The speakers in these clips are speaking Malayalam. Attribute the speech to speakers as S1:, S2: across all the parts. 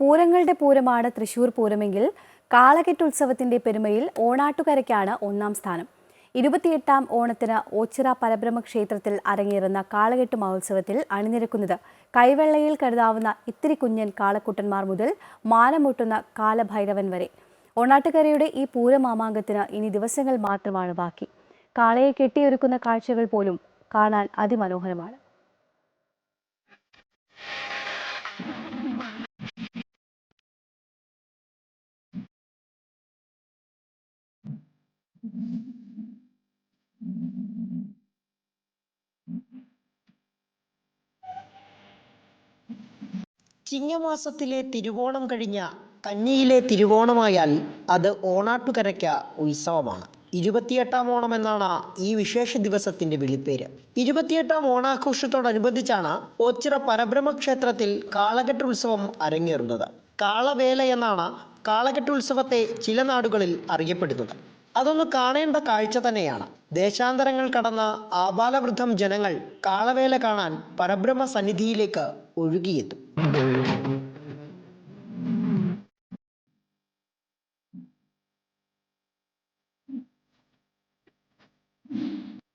S1: പൂരങ്ങളുടെ പൂരമാണ് തൃശൂർ പൂരമെങ്കിൽ കാളകെട്ട് ഉത്സവത്തിന്റെ പെരുമയിൽ ഓണാട്ടുകരയ്ക്കാണ് ഒന്നാം സ്ഥാനം. ഇരുപത്തിയെട്ടാം ഓണത്തിന് ഓച്ചിറ പരബ്രഹ്മ ക്ഷേത്രത്തിൽ അരങ്ങേറുന്ന കാളകെട്ട് മഹോത്സവത്തിൽ അണിനിരക്കുന്നത്. കൈവെള്ളയിൽ കരുതാവുന്ന ഇത്തിരി കുഞ്ഞൻ കാളക്കുട്ടന്മാർ മുതൽ മാനമൂട്ടുന്ന കാലഭൈരവൻ വരെ. ഓണാട്ടുകരയുടെ ഈ പൂരമാമാങ്കത്തിന് ഇനി ദിവസങ്ങൾ മാത്രമാണ് ബാക്കി. കാളയെ കെട്ടിയൊരുക്കുന്ന കാഴ്ചകൾ പോലും കാണാൻ അതിമനോഹരമാണ്.
S2: ചിങ്ങമാസത്തിലെ തിരുവോണം കഴിഞ്ഞ കന്നിയിലെ തിരുവോണമായാൽ അത് ഓണാട്ടുകരയ്ക്ക ഉത്സവമാണ്. ഇരുപത്തിയെട്ടാം ഓണം എന്നാണ് ഈ വിശേഷ ദിവസത്തിന്റെ വിളിപ്പേര്. ഇരുപത്തിയെട്ടാം ഓണാഘോഷത്തോടനുബന്ധിച്ചാണ് ഓച്ചിറ പരബ്രഹ്മ ക്ഷേത്രത്തിൽ കാളകെട്ട് ഉത്സവം അരങ്ങേറുന്നത്. കാളവേല എന്നാണ് കാളകെട്ട് ഉത്സവത്തെ ചില നാടുകളിൽ അറിയപ്പെടുന്നത്. അതൊന്ന് കാണേണ്ട കാഴ്ച തന്നെയാണ്. ദേശാന്തരങ്ങൾ കടന്ന ആബാലവൃദ്ധം ജനങ്ങൾ കാളവേല കാണാൻ പരബ്രഹ്മ സന്നിധിയിലേക്ക് ഒഴുകിയെത്തും.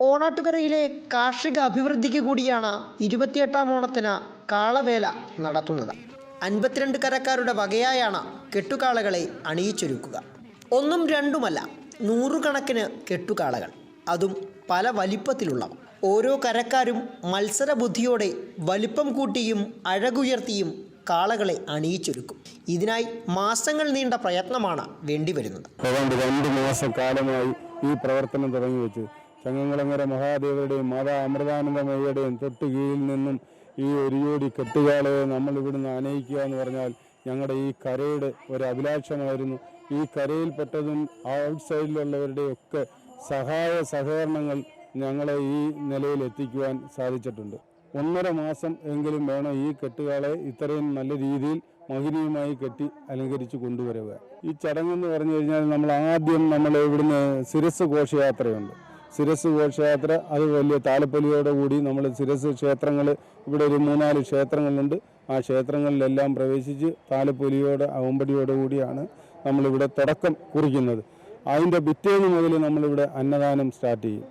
S2: ഓണാട്ടുകരയിലെ കാർഷിക അഭിവൃദ്ധിക്ക് കൂടിയാണ് ഇരുപത്തിയെട്ടാം ഓണത്തിന് കാളവേല നടത്തുന്നത്. അൻപത്തിരണ്ട് കരക്കാരുടെ വകയായാണ് കെട്ടുകാളകളെ അണിയിച്ചൊരുക്കുക. ഒന്നും രണ്ടുമല്ല നൂറുകണക്കിന് കെട്ടുകാളകൾ. അതും പല വലിപ്പത്തിലുള്ളവ. ഓരോ കരക്കാരും മത്സരബുദ്ധിയോടെ വലിപ്പം കൂട്ടിയും അഴകുയർത്തിയും കാളകളെ അണിയിച്ചൊരുക്കും. ഇതിനായി മാസങ്ങൾ നീണ്ട പ്രയത്നമാണ് വേണ്ടിവരുന്നത്.
S3: ഏതാണ്ട് രണ്ട് മാസക്കാലമായി ഈ പ്രവർത്തനം തുടങ്ങി വെച്ചു ചങ്ങങ്ങളങ്ങര മഹാദേവരുടെയും മാതാ അമൃതാനന്ദമയ്യയുടെയും തൊട്ട് കീഴിൽ നിന്നും ഈ ഒരു ജോടി കെട്ടുകാളയെ നമ്മൾ ഇവിടുന്ന് അനയിക്കുക എന്ന് പറഞ്ഞാൽ ഞങ്ങളുടെ ഈ കരയുടെ ഒരു അഭിലാഷമായിരുന്നു. ഈ കരയിൽപ്പെട്ടതും ഔട്ട് സൈഡിലുള്ളവരുടെയൊക്കെ സഹായ സഹകരണങ്ങൾ ഞങ്ങളെ ഈ നിലയിൽ എത്തിക്കുവാൻ സാധിച്ചിട്ടുണ്ട്. ഒന്നര മാസം എങ്കിലും വേണം ഈ കെട്ടുകാളെ ഇത്രയും നല്ല രീതിയിൽ മഹിനീയമായി കെട്ടി അലങ്കരിച്ച് കൊണ്ടുവരിക. ഈ ചടങ്ങെന്ന് പറഞ്ഞു കഴിഞ്ഞാൽ നമ്മൾ ആദ്യം നമ്മൾ ഇവിടുന്ന് ശിരസ് ഘോഷയാത്രയുണ്ട്. ശിരസ് ഘോഷയാത്ര അത് വലിയ താലപ്പൊലിയോടെ കൂടി നമ്മൾ സിരസ് ക്ഷേത്രങ്ങൾ ഇവിടെ ഒരു മൂന്നാൽ ക്ഷേത്രങ്ങളുണ്ട്. ആ ക്ഷേത്രങ്ങളിലെല്ലാം പ്രവേശിച്ച് താലപ്പൊലിയോടെ അവുമ്പടിയോടെ കൂടിയാണ് നമ്മളിവിടെ തുടക്കം കുറിക്കുന്നത്. അതിന്റെ പിറ്റേന്ന് മുതൽ നമ്മളിവിടെ അന്നദാനം സ്റ്റാർട്ട് ചെയ്യും.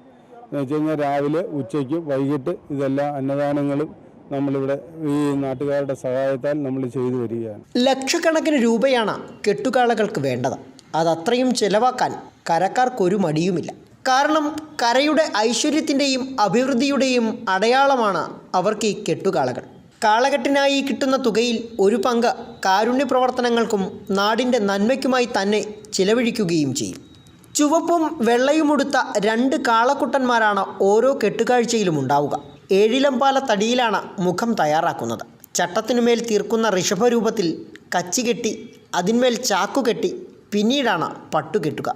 S3: എന്ന് വെച്ച് കഴിഞ്ഞാൽ രാവിലെ ഉച്ചയ്ക്ക് വൈകിട്ട് ഇതെല്ലാ അന്നദാനങ്ങളും നമ്മളിവിടെ ഈ നാട്ടുകാരുടെ സഹായത്താൽ നമ്മൾ ചെയ്തു വരികയാണ്.
S2: ലക്ഷക്കണക്കിന് രൂപയാണ് കെട്ടുകാളകൾക്ക് വേണ്ടത്. അതത്രയും ചെലവാക്കാൻ കരക്കാർക്കൊരു മടിയുമില്ല. കാരണം കരയുടെ ഐശ്വര്യത്തിന്റെയും അഭിവൃദ്ധിയുടെയും അടയാളമാണ് അവർക്ക് ഈ കെട്ടുകാളകൾ. കാളകെട്ടിനായി കിട്ടുന്ന തുകയിൽ ഒരു പങ്ക് കാരുണ്യ പ്രവർത്തനങ്ങൾക്കും നാടിന്റെ നന്മയ്ക്കുമായി തന്നെ ചിലവഴിക്കുകയും ചെയ്യും. ചുവപ്പും വെള്ളയുമൊടുത്ത രണ്ട് കാളക്കുട്ടന്മാരാണ് ഓരോ കെട്ടുകാഴ്ചയിലും ഉണ്ടാവുക. ഏഴിലമ്പാല തടിയിലാണ് മുഖം തയ്യാറാക്കുന്നത്. ചട്ടത്തിനുമേൽ തീർക്കുന്ന ഋഷഭരൂപത്തിൽ കച്ചികെട്ടി അതിന്മേൽ ചാക്കുകെട്ടി പിന്നീടാണ് പട്ടുകെട്ടുക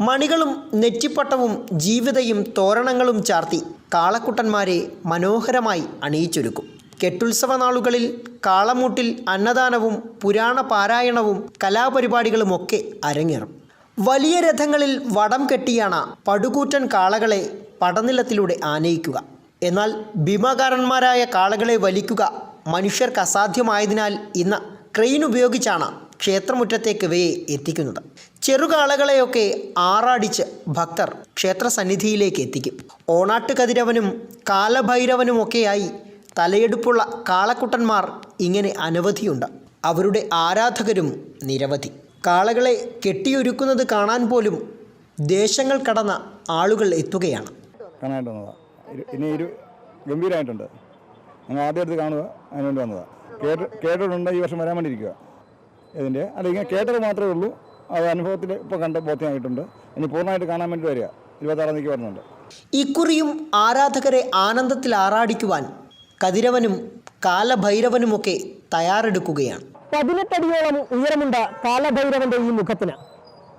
S2: മണികളും നെറ്റിപ്പട്ടവും ജീവിതയും തോരണങ്ങളും ചാർത്തി കാളക്കുട്ടന്മാരെ മനോഹരമായി അണിയിച്ചൊരുക്കും. കെട്ടുത്സവ നാളുകളിൽ കാളമൂട്ടിൽ അന്നദാനവും പുരാണ പാരായണവും കലാപരിപാടികളുമൊക്കെ അരങ്ങേറും. വലിയ രഥങ്ങളിൽ വടം കെട്ടിയാണ് പടുകൂറ്റൻ കാളകളെ പടനിലത്തിലൂടെ ആനയിക്കുക. എന്നാൽ ഭീമാകാരന്മാരായ കാളകളെ വലിക്കുക മനുഷ്യർക്ക് അസാധ്യമായതിനാൽ ഇന്ന് ക്രെയിൻ ഉപയോഗിച്ചാണ് ക്ഷേത്രമുറ്റത്തേക്ക് ഇവയെ എത്തിക്കുന്നത്. ചെറുകാളകളെയൊക്കെ ആറാടിച്ച് ഭക്തർ ക്ഷേത്രസന്നിധിയിലേക്ക് എത്തിക്കും. ഓണാട്ട് കതിരവനും കാലഭൈരവനുമൊക്കെയായി തലയെടുപ്പുള്ള കാളക്കുട്ടന്മാർ ഇങ്ങനെ അനവധിയുണ്ട്. അവരുടെ ആരാധകരും നിരവധി. കാളകളെ കെട്ടിയൊരുക്കുന്നത് കാണാൻ പോലും ദേശങ്ങൾ കടന്ന ആളുകൾ എത്തുകയാണ്.
S3: കാണാനായിട്ട് ഇനി ഒരു ഗംഭീരമായിട്ടുണ്ട് ഞങ്ങൾ ആദ്യം എടുത്ത് കാണുക അതിന് വേണ്ടി വന്നതാണ് കേട്ട് കേട്ടിട്ടുണ്ട് ഈ വർഷം വരാൻ വേണ്ടിയിരിക്കുക. ഇതിന്റെ അല്ലെങ്കിൽ കേട്ടത് മാത്രമേ ഉള്ളൂ. അത് അനുഭവത്തിൽ ഇപ്പോൾ കണ്ട് ബോധ്യമായിട്ടുണ്ട്. ഇനി പൂർണമായിട്ട് കാണാൻ വേണ്ടി വരിക. ഇരുപത്താറാം തീയതി വരുന്നുണ്ട്.
S2: ഇക്കുറിയും ആരാധകരെ ആനന്ദത്തിൽ ആറാടിക്കുവാൻ കതിരവനും കാലഭൈരവനുമൊക്കെ തയ്യാറെടുക്കുകയാണ്.
S4: പതിനെട്ടടിയോളം ഉയരമുണ്ട് കാലഭൈരവന്റെ ഈ മുഖത്തിന്.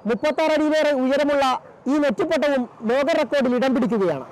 S4: മുപ്പത്താറടിയിലേറെ ഉയരമുള്ള ഈ നെറ്റിപ്പട്ടവും ലോക റെക്കോർഡിൽ ഇടം പിടിക്കുകയാണ്.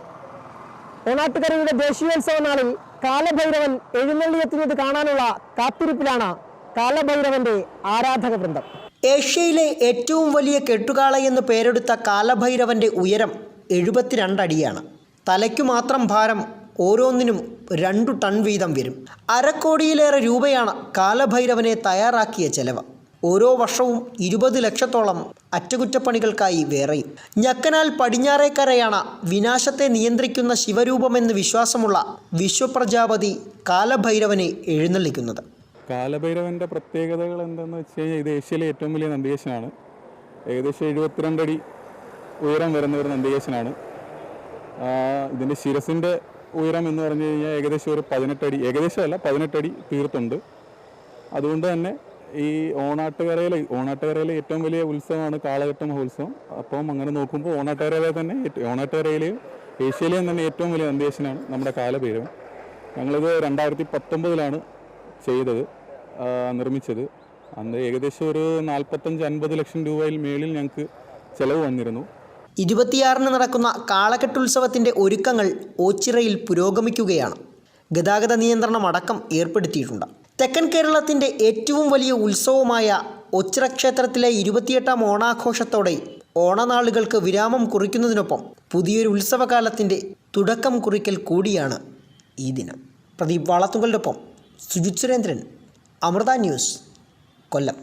S4: ഓണാട്ടുകരയുടെ ദേശീയോത്സവ നാളിൽ കാലഭൈരവൻ എഴുന്നള്ളിയെത്തുന്നത് കാണാനുള്ള കാത്തിരിപ്പിലാണ് കാലഭൈരവന്റെ ആരാധക വൃന്ദം
S2: ഏഷ്യയിലെ ഏറ്റവും വലിയ കെട്ടുകാള എന്ന് പേരെടുത്ത കാലഭൈരവന്റെ ഉയരം എഴുപത്തിരണ്ടടിയാണ്. തലയ്ക്കു മാത്രം ഭാരം ഓരോന്നിനും രണ്ടു ടൺ വീതം വരും. അരക്കോടിയിലേറെ രൂപയാണ് കാലഭൈരവനെ തയ്യാറാക്കിയ ചെലവ്. ഓരോ വർഷവും ഇരുപത് ലക്ഷത്തോളം അറ്റകുറ്റപ്പണികൾക്കായി വേറെയും. ഞക്കനാൽ പടിഞ്ഞാറേക്കരയാണ് വിനാശത്തെ നിയന്ത്രിക്കുന്ന ശിവരൂപമെന്ന് വിശ്വാസമുള്ള വിശ്വപ്രജാപതി കാലഭൈരവനെ എഴുന്നള്ളിക്കുന്നത്.
S5: കാലഭൈരവന്റെ പ്രത്യേകതകൾ എന്തെന്ന് വെച്ച് കഴിഞ്ഞാൽ ഇത് ഏഷ്യയിലെ ഏറ്റവും വലിയ നന്ദികേശനാണ്. ഏകദേശം എഴുപത്തിരണ്ടടി ഉയരം വരുന്ന ഒരു നന്ദികേശനാണ്. ഇതിന്റെ ശിരസിന്റെ ഉയരം എന്ന് പറഞ്ഞു കഴിഞ്ഞാൽ ഏകദേശം ഒരു പതിനെട്ടടി ഏകദേശം അല്ല പതിനെട്ടടി തീർത്തുണ്ട്. അതുകൊണ്ട് തന്നെ ഈ ഓണാട്ടുകരയിലെ ഓണാട്ടുകരയിലെ ഏറ്റവും വലിയ ഉത്സവമാണ് കാളകെട്ട് മഹോത്സവം. അപ്പം അങ്ങനെ നോക്കുമ്പോൾ ഓണാട്ടുകരയിലെ തന്നെ ഓണാട്ടുകരയിലെയും ഏഷ്യയിലെയും തന്നെ ഏറ്റവും വലിയ അന്തേശനാണ് നമ്മുടെ കാലഭൈരവൻ ഞങ്ങളിത് രണ്ടായിരത്തി പത്തൊമ്പതിലാണ് ചെയ്തത് നിർമ്മിച്ചത്. അന്ന് ഏകദേശം ഒരു നാൽപ്പത്തഞ്ച് അൻപത് ലക്ഷം രൂപയിൽ മേളിൽ ഞങ്ങൾക്ക് ചിലവ് വന്നിരുന്നു.
S2: ഇരുപത്തിയാറിന് നടക്കുന്ന കാളകെട്ടുത്സവത്തിന്റെ ഒരുക്കങ്ങൾ ഓച്ചിറയിൽ പുരോഗമിക്കുകയാണ്. ഗതാഗത നിയന്ത്രണം അടക്കം ഏർപ്പെടുത്തിയിട്ടുണ്ട്. തെക്കൻ കേരളത്തിന്റെ ഏറ്റവും വലിയ ഉത്സവമായ ഒച്ചിറ ക്ഷേത്രത്തിലെ ഇരുപത്തിയെട്ടാം ഓണാഘോഷത്തോടെ ഓണനാളുകൾക്ക് വിരാമം കുറിക്കുന്നതിനൊപ്പം പുതിയൊരു ഉത്സവകാലത്തിന്റെ തുടക്കം കുറിക്കൽ കൂടിയാണ് ഈ ദിനം. പ്രദീപ് വാളത്തുങ്കലിനൊപ്പം സുജിത് സുരേന്ദ്രൻ അമൃത ന്യൂസ് കൊല്ലം.